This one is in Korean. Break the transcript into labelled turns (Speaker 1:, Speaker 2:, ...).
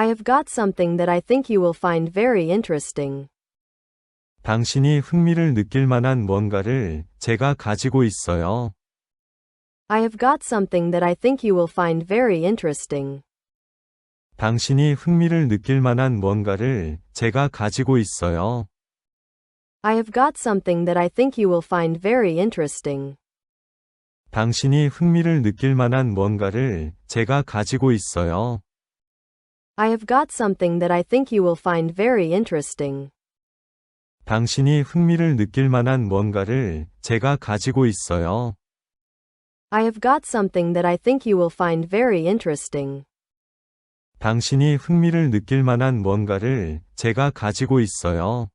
Speaker 1: I have got something that I think you will find very interesting.
Speaker 2: 당신이 흥미를 느낄 만한 뭔가를 제가 가지고 있어요.
Speaker 1: I have got something that I think you will find very interesting.
Speaker 2: 당신이 흥미를 느낄 만한 뭔가를 제가 가지고 있어요.
Speaker 1: I have got something that I think you will find very interesting.
Speaker 2: 당신이 흥미를 느낄 만한 뭔가를 제가 가지고 있어요.
Speaker 1: I have got something that I think you will find very interesting.
Speaker 2: 당신이 흥미를 느낄 만한 뭔가를 제가 가지고 있어요.
Speaker 1: I have got something that I think you will find very interesting.
Speaker 2: 당신이 흥미를 느낄 만한 뭔가를 제가 가지고 있어요.